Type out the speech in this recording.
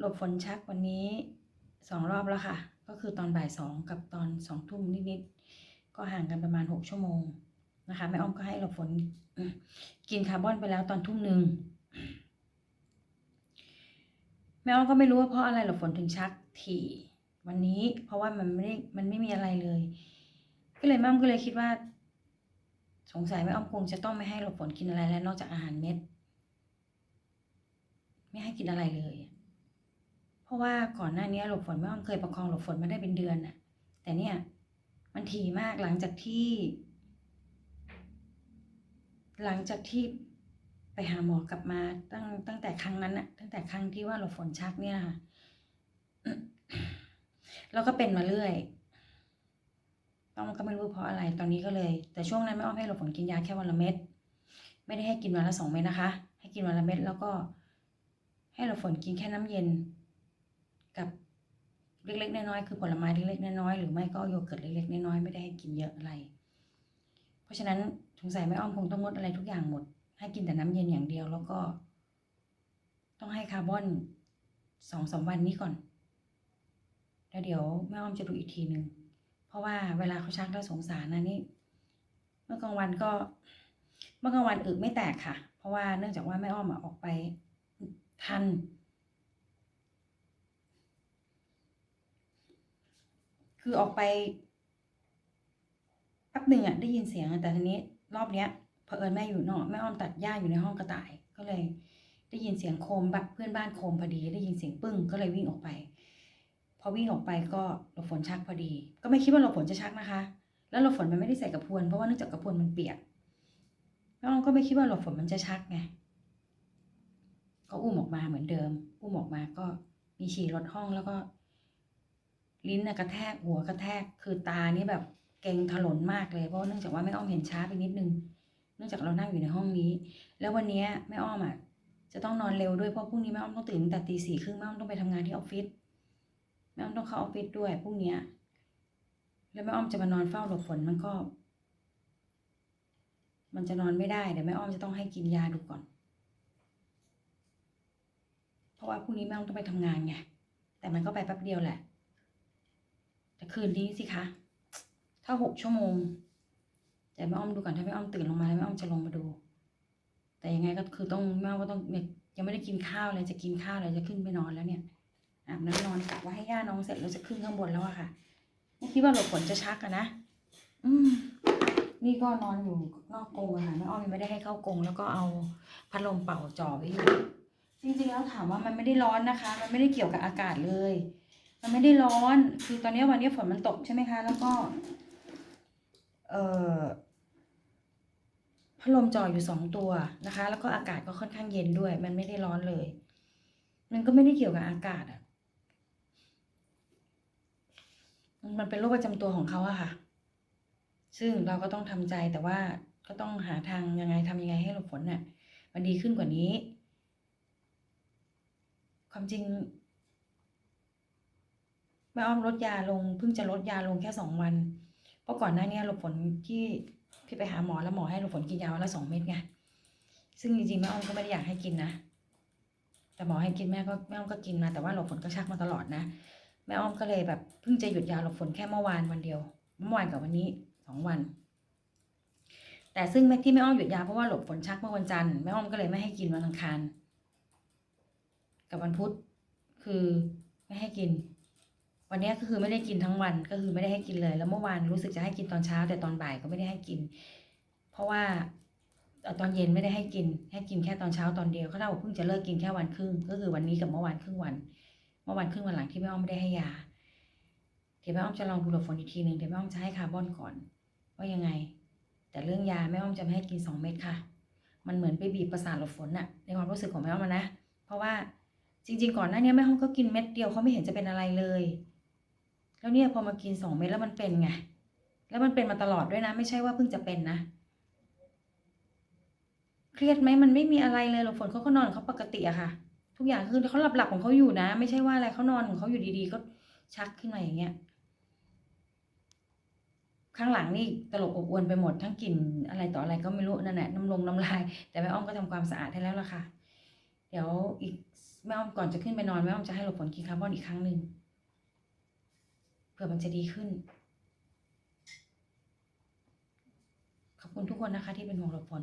หลบฝนชักวันนี้สองรอบแล้วค่ะ ก็คือตอนบ่ายสองกับตอนสองทุ่มนิดๆ ก็ห่างกันประมาณหกชั่วโมงนะคะแม่อ้อมก็ให้หลบฝนกินคาร์บอนไปแล้วตอนทุ่มหนึ่งแม่อ้อมก็ไม่รู้ว่าเพราะอะไรหลบฝนถึงชักถี่วันนี้เพราะว่ามันไม่ได้มันไม่มีอะไรเลย ก็เลยแม่อ้อมก็เลยคิดว่า สงสัยแม่อ้อมคงจะต้องไม่ให้หลบฝนกินอะไรแล้วนอกจากอาหารเม็ด ไม่ให้กินอะไรเลย ราะว่าก่อนหน้านี้หลบฝนแม่อ้อมเคยประคองหลบฝนมาได้เป็นเดือนน่ะ แต่เนี่ย มันถี่มากหลังจากที่ หลังจากที่ไปหาหมอกลับมาตั้งตั้งแต่ครั้งนั้นน่ะ ตั้งแต่ครั้งที่ว่าหลบฝนชักเนี่ยค่ะแล้วก็เป็นมาเรื่อยต้องก็ไม่รู้เพราะอะไรตอนนี้ก็เลย แต่ช่วงนั้นแม่อ้อมให้หลบฝนกินยาแค่วันละเม็ดไม่ได้ให้กินวันละสองเม็ดนะคะ ให้กินวันละเม็ดแล้วก็ให้หลบฝนกินแค่น้ำเย็น กับเล็กๆน้อยๆคือผลไม้เล็กๆน้อยๆหรือไม่ก็โยเกิร์ตเล็กๆน้อยๆไม่ได้ให้กินเยอะอะไร เพราะฉะนั้นสงสัยแม่อ้อมคงต้องงดอะไรทุกอย่างหมด ให้กินแต่น้ำเย็นอย่างเดียวแล้วก็ ต้องให้คาร์บอนสองสามวันนี้ก่อน แล้วเดี๋ยวแม่อ้อมจะดูอีกทีหนึ่งเพราะว่าเวลาเขาชักแล้วสงสารนะนี่เมื่อกลางวันก็เมื่อกลางวันอึไม่แตกค่ะ เพราะว่าเนื่องจากว่าแม่อ้อมอะออกไปทัน คือออกไปแป๊บหนึ่งอะได้ยินเสียงแต่ทีนี้รอบเนี้ยเผอิญแม่อยู่นอกแม่อ้อมตัดหญ้าอยู่ในห้องกระต่าย ก็เลย ได้ยินเสียงโคมแบบเพื่อนบ้านโคมพอดีได้ยินเสียงปึ้งก็เลยวิ่งออกไป พอวิ่งออกไปก็หลบฝนชักพอดี ก็ไม่คิดว่าหลบฝนจะชักนะคะ แล้วหลบฝนมันไม่ได้ใส่กระพวนเพราะว่าเนื่องจากกระพวนมันเปียกแม่อ้อมก็ไม่คิดว่าหลบฝนมันจะชักไงก็อุ้มออกมาเหมือนเดิม อุ้มออกมาก็มีฉี่รถห้องแล้วก็ ลิ้นน่ะกระแทกหัวกระแทกคือตานี่แบบเกร็งถลนมากเลยเพราะว่าเนื่องจากว่าแม่อ้อมเห็นช้าไปนิดนึง เนื่องจากเรานั่งอยู่ในห้องนี้ แล้ววันนี้แม่อ้อมอะจะต้องนอนเร็วด้วยเพราะพรุ่งนี้แม่อ้อมต้องตื่นตั้งแต่ตีสี่ครึ่งแม่อ้อมต้องไปทำงานที่ออฟฟิศแม่อ้อมต้องเข้าออฟฟิศด้วยพรุ่งนี้แล้วแม่อ้อมจะมานอนเฝ้าหลบฝนมันก็ มันจะนอนไม่ได้เดี๋ยวแม่อ้อมจะต้องให้กินยาดูก่อน เพราะว่าพรุ่งนี้แม่อ้อมต้องไปทำงานไงแต่มันก็ไปแป๊บเดียวแหละ แต่คืนนี้สิคะ ถ้าหกชั่วโมง แต่แม่อ้อมดูก่อนถ้าแม่อ้อมตื่นลงมาแล้วแม่อ้อมจะลงมาดู แต่ยังไงก็คือต้องแม่อ้อมก็ต้องเนี่ยยังไม่ได้กินข้าวเลยจะกินข้าวเลยจะขึ้นไปนอนแล้วเนี่ยอาบน้ำนอนกะว่าให้ย่าน้องเสร็จเราจะขึ้นข้างบนแล้วอะค่ะไม่คิดว่าหลบฝนจะชักอะนะอืมนี่ก็นอนอยู่นอกกรงอะค่ะแม่อ้อมยังไม่ได้ให้เข้ากรงแล้วก็เอาพัดลมเป่าจ่อไว้อยู่จริงๆแล้วถามว่ามันไม่ได้ร้อนนะคะ มันไม่ได้เกี่ยวกับอากาศเลย มันไม่ได้ร้อน คือตอนนี้วันนี้ฝนมันตกใช่ไหมคะ แล้วก็ เอ่อพัดลมจ่ออยู่สองตัวนะคะ แล้วก็อากาศก็ค่อนข้างเย็นด้วย มันไม่ได้ร้อนเลย มันก็ไม่ได้เกี่ยวกับอากาศอะ มันเป็นโรคประจำตัวของเขาอะค่ะ ซึ่งเราก็ต้องทำใจแต่ว่าก็ต้องหาทางยังไงทำยังไงให้หลบฝนน่ะ มันดีขึ้นกว่านี้ ความจริง ม่อ้อมลดยาลงเพิ่งจะลดยาลงแค่สองวัน เพราะก่อนหน้านี้หลบฝนที่ที่ไปหาหมอแล้วหมอให้หลบฝนกินยาวันละสองเม็ดไงซึ่งจริงๆแม่อ้อมก็ไม่ได้อยากให้กินนะแต่หมอให้กินแม่ก็แม่อ้อมก็กินมาแต่ว่าหลบฝนก็ชักมาตลอดนะแม่อ้อมก็เลยแบบเพิ่งจะหยุดยาหลบฝนแค่เมื่อวานวันเดียว เมื่อวานกับวันนี้สองวัน แต่ซึ่งแม่ที่แม่อ้อมหยุดยาเพราะว่าหลบฝนชักเมื่อวันจันทร์แม่อ้อมก็เลยไม่ให้กินวันอังคารกับวันพุธคือไม่ให้กิน วันนี้ก็คือไม่ได้กินทั้งวันก็คือไม่ได้ให้กินเลย แล้วเมื่อวานรู้สึกจะให้กินตอนเช้า แต่ตอนบ่ายก็ไม่ได้ให้กิน เพราะว่าตอนเย็นไม่ได้ให้กินให้กินแค่ตอนเช้าตอนเดียวก็เท่าเพิ่งจะเลิกกินแค่วันครึ่ง ก็คือวันนี้กับเมื่อวานครึ่งวัน เมื่อวานครึ่งวันหลังที่แม่อ้อมไม่ได้ให้ยาเดี๋ยวแม่อ้อมจะลองดูหลบฝนอีกทีหนึ่งเดี๋ยวแม่อ้อมจะให้คาร์บอนก่อนว่ายังไง แต่เรื่องยาแม่อ้อมจะไม่ให้กินสองเม็ดค่ะ มันเหมือนไปบีบประสาทหลบฝนอะในความรู้สึกของแม่อ้อมนะ เพราะว่าจริง ๆ ก่อนหน้านี้แม่อ้อมก็กินเม็ดเดียวเขาไม่เห็นจะเป็นอะไรเลย แล้วเนี่ยพอมากินสองเม็ดแล้วมันเป็นไง แล้วมันเป็นมาตลอดด้วยนะ ไม่ใช่ว่าเพิ่งจะเป็นนะ เครียดไหมมันไม่มีอะไรเลยหรอกฝนเขาก็นอนเขาปกติอะค่ะ ทุกอย่างคือเขาหลับหลับของเขาอยู่นะ ไม่ใช่ว่าอะไรเขานอนของเขาอยู่ดีๆ ก็ชักขึ้นมาอย่างเงี้ยข้างหลังนี่ตลบอบอวนไปหมดทั้งกลิ่นอะไรต่ออะไรก็ไม่รู้นั่นแหละน้ำลงน้ำลาย แต่แม่อ้อมก็ทำความสะอาดให้แล้วล่ะค่ะ เดี๋ยวอีกแม่อ้อมก่อนจะขึ้นไปนอนแม่อ้อมจะให้หลบฝนกินคาร์บอนอีกครั้งหนึ่ง ผื่อมันจะดีขึ้น ขอบคุณทุกคนนะคะที่เป็นห่วงหลบฝน